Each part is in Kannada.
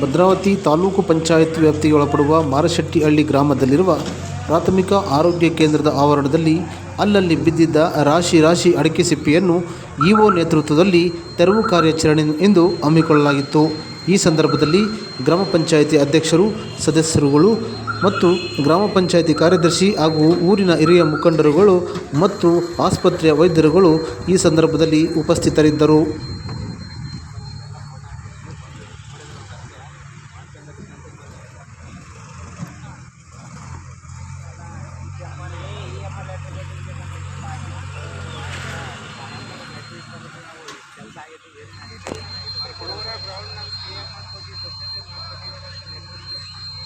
ಭದ್ರಾವತಿ ತಾಲೂಕು ಪಂಚಾಯತ್ ವ್ಯಾಪ್ತಿಗೆ ಒಳಪಡುವ ಮಾರಶೆಟ್ಟಿಹಳ್ಳಿ ಗ್ರಾಮದಲ್ಲಿರುವ ಪ್ರಾಥಮಿಕ ಆರೋಗ್ಯ ಕೇಂದ್ರದ ಆವರಣದಲ್ಲಿ ಅಲ್ಲಲ್ಲಿ ಬಿದ್ದಿದ್ದ ರಾಶಿ ರಾಶಿ ಅಡಕೆ ಸಿಪ್ಪೆಯನ್ನು ಇಒ ನೇತೃತ್ವದಲ್ಲಿ ತೆರವು ಕಾರ್ಯಾಚರಣೆ ಎಂದು ಹಮ್ಮಿಕೊಳ್ಳಲಾಗಿತ್ತು. ಈ ಸಂದರ್ಭದಲ್ಲಿ ಗ್ರಾಮ ಪಂಚಾಯಿತಿ ಅಧ್ಯಕ್ಷರು, ಸದಸ್ಯರುಗಳು ಮತ್ತು ಗ್ರಾಮ ಪಂಚಾಯಿತಿ ಕಾರ್ಯದರ್ಶಿ ಹಾಗೂ ಊರಿನ ಹಿರಿಯ ಮುಖಂಡರುಗಳು ಮತ್ತು ಆಸ್ಪತ್ರೆಯ ವೈದ್ಯರುಗಳು ಈ ಸಂದರ್ಭದಲ್ಲಿ ಉಪಸ್ಥಿತರಿದ್ದರು.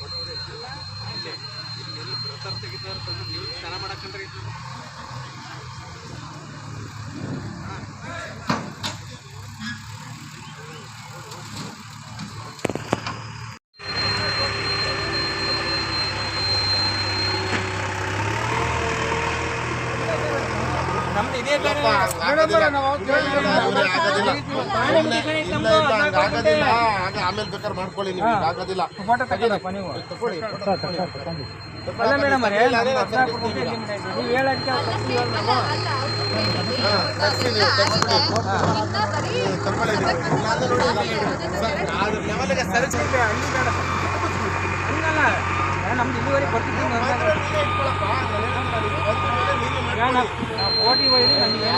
ಆಗೋದಿಲ್ಲ ಆಗ ಆಮೇಲೆ ಬೇಕಾದ್ರೆ ಮಾಡ್ಕೊಳ್ಳಿ ನೀವು ಈಗ ಆಗೋದಿಲ್ಲ ಫೋಟೋ ತಗೊಳಪ್ಪ ನೀವು ತಗೊಳ್ಳಿ ಅಲ್ಲ ಮೇಡಮ್ ಅವರೇ ನಮ್ಮ ಬೇಕಾದ್ರೆ ಮಾಡ್ಕೊಳ್ಳಿ ನಿಮ್ಗೆ. ನೀವು. ಆಗೋದಿಲ್ಲ. ತಗೊಳ್ಳಿ ನೀವು. ಇಲ್ಲಾಂದ್ರೆ ನೋಡಿ, ಸರ್, ಅದ್ರ ಲೆವೆಲ್ಗೆ ಸರಿಸಿ ಹಂಗಲ್ಲ ಏ, ನಮ್ದು ಇಲ್ಲಿವರೆಗೆ ಬರ್ತಿದ್ದೀನಿ ಕೋಟಿ ಒಯ್ದು ನಮಗೆ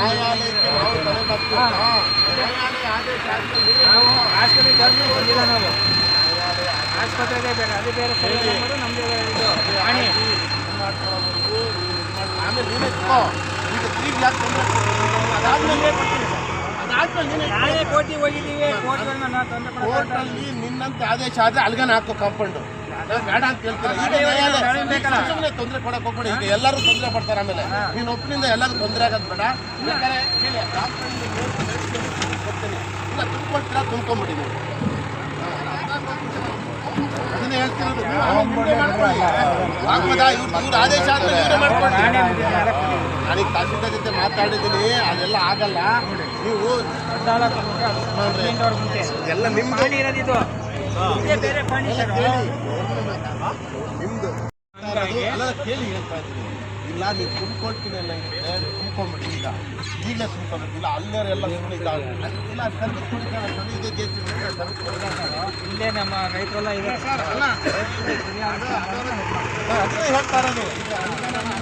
ನಾವು ಹಾಸ್ಪಿಟಲ್ಗೆ ಬಂದು ಬಂದಿಲ್ಲ ನಾವು ಆಸ್ಪತ್ರೆಗೆ ಬೇರೆ ಅದು ಬೇರೆ ಸರಿ ಇದು. ಹಣಿ ಆಮೇಲೆ ನೀನೇ. ಈಗ ಯಾಕೆ? ಅದಾದ್ಮೇಲೆ ನಾಳೆ ಕೋಟಿ ಹೋಗಿದ್ದೀವಿ ಕೋಟಿಗಳನ್ನ ನಾವು ತೊಂದರೆ ಕೊಡೋದು ಕೋರ್ಟಲ್ಲಿ ನಿನ್ನಂತೆ ಆದೇಶ ಆದ್ರೆ ಅಲ್ಗನ ಹಾಕೋ ಕಾಂಪೌಂಡ್. ಸುಮ್ಮನೆ ತೊಂದರೆ ಕೊಡಕ್ ಹೋಗ್ಬೇಡಿ. ಈಗ ಎಲ್ಲರೂ ತೊಂದರೆ ಪಡ್ತಾರೆ ಆಮೇಲೆ. ನೀನು ಒಪ್ಪಿನಿಂದ ಎಲ್ಲರೂ ತೊಂದರೆ ಆಗೋದು ಬೇಡ. ಬೇಕಾದ್ರೆ ಕೊಡ್ತೀನಿ ಇಲ್ಲ ತುಂಬ್ಕೊಂಬಿಡಿ ನೀವು. ಅದನ್ನೇ ಹೇಳ್ತಿರೋದು. ನೀವು ಮುಂದೆ ಮಾಡ್ಕೊಳ್ಳಿ. ಆಗ್ಬೋದಾ? ಇವ್ರು ಇವ್ರ ಆದೇಶ ಅಂತ ಇವರೇ ಮಾಡ್ಕೊಳ್ಳಿ. ನಾನೀಗ ತಹಸೀಲ್ದಾರ್ ಜೊತೆ ಮಾತಾಡಿದ್ದೀನಿ. ಅದೆಲ್ಲ ಆಗಲ್ಲ. ನೀವು ಎಲ್ಲ ನಿಮ್ಮ ಬೇರೆ ನಿಮ್ದು. ಅಲ್ಲ ಕೇಳಿ ಹೇಳ್ತಾ ಇದ್ದೀನಿ. ಇಲ್ಲ ನೀವು ತುಂಬ್ಕೊಳ್ತೀನಿ ಅನ್ನಂಗಿದ್ರೆ ಈಗ. ಈಗಲೇ ತುಂಬ್ಕೊಬೇಕು ಇಲ್ಲ ಅಲ್ಲೇ ಎಲ್ಲ ಸುಮ್ಮನೆ ಇಲ್ಲ ಸರ್ವಿಸ್ ಇಲ್ಲೇ ನಮ್ಮ ರೈತರೆಲ್ಲ ಇದೆ ಅದನ್ನೇ ಹೇಳ್ತಾ ಇರೋದು.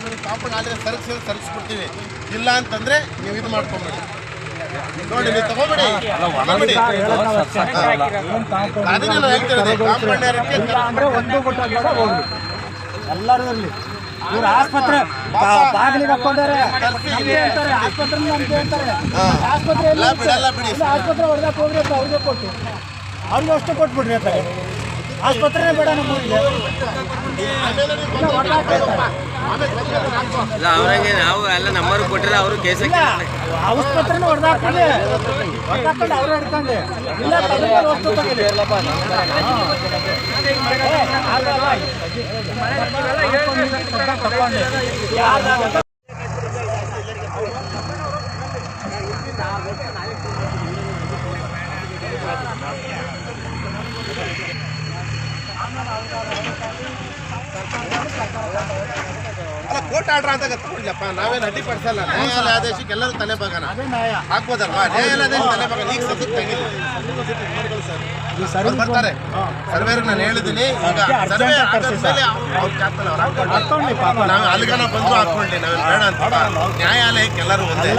ಈಗ ಕಾಂಪೌಂಡ್ ಆದ್ರೆ ತರಿಸಿ ಸರ್ವಿಸ್ಬಿಡ್ತೀವಿ ಇಲ್ಲ ಅಂತಂದ್ರೆ ನೀವು ಇದು ಮಾಡ್ಕೊಂಬಿಡಿ ನೋಡಿ ನೀವು ತಗೊಂಬಿಡಿ. ತಗೊಂಬಿಡಿ. ಅದನ್ನೇ ನಾನು ಹೇಳ್ತಿರೋದು ಕಾಂಪೌಂಡ್ ಏರಕ್ಕೆ ಎಲ್ಲರೂ ಇರಲಿ. ಇವ್ರು ಆಸ್ಪತ್ರೆ ಬಾಗಿಲಿಗೆ ಹಾಕೊಂಡಾರೆ ಆಸ್ಪತ್ರೆ ಆಸ್ಪತ್ರೆ ಆಸ್ಪತ್ರೆ ಹೋಗ್ರಿ ಅಂತ ಅವ್ರಿಗೆ ಕೊಟ್ಟು. ಅವ್ರಿಗೆ ಅಷ್ಟು ಕೊಟ್ಬಿಡ್ರಿ ಅಂತ ಆಸ್ಪತ್ರೆನೇ ಬೇಡ ಹಾಕೋ. ಇಲ್ಲ ಅವ್ರಿಗೆ ನಾವು ಎಲ್ಲ ನಂಬರ್ ಕೊಟ್ಟಿಲ್ಲ ಅವರು ಕೇಸ್ ಆಸ್ಪತ್ರೆನೇ ಹೊಡೆದಾಕೊಂಡೆ ಹೊಡೆದಾಕೊಂಡು ಅವ್ರು ಹಿಡ್ಕೊಂಡು. ಇಲ್ಲ ತಗೊಂಡು ವಸ್ತು ತಗೊಳ್ಳಿ ಅಲ್ಲ ಕೋರ್ಟ್ ಆರ್ಡರ್ ಅಂತ ತಗೊಂಡ್ಲಪ್ಪ ನಾವೇನು ಅಡ್ಡಿಪಡಿಸಲ್ಲ. ನ್ಯಾಯಾಲಯ ಆದೇಶಕ್ಕೆ ಎಲ್ಲರೂ ತಲೆ ನ್ಯಾಯ. ಹಾಕ್ಬೋದಲ್ವಾ? ನ್ಯಾಯಾಲಯ ಆದೇಶ ತಲೆ ಬಾಗನ. ಈಗ ಸದ್ಯಕ್ಕೆ ಬರ್ತಾರೆ. ಸರ್ವೇರ್ ನಾನು ಹೇಳಿದ್ದೀನಿ. ಈಗ ಸರ್ವೆ ಆದ್ಮೇಲೆ ಅವ್ರು ಕ್ಯಾಪ್ಟನ್ ಅವ್ರು ಹಾಕ್ಕೊಂಡು ನಾವು ಅಲ್ಲಿಗನ ಬಂದು ನಾವೇನು ಬೇಡ ಅಂತ. ನ್ಯಾಯಾಲಯಕ್ಕೆ ಎಲ್ಲರೂ ಒಂದೇ.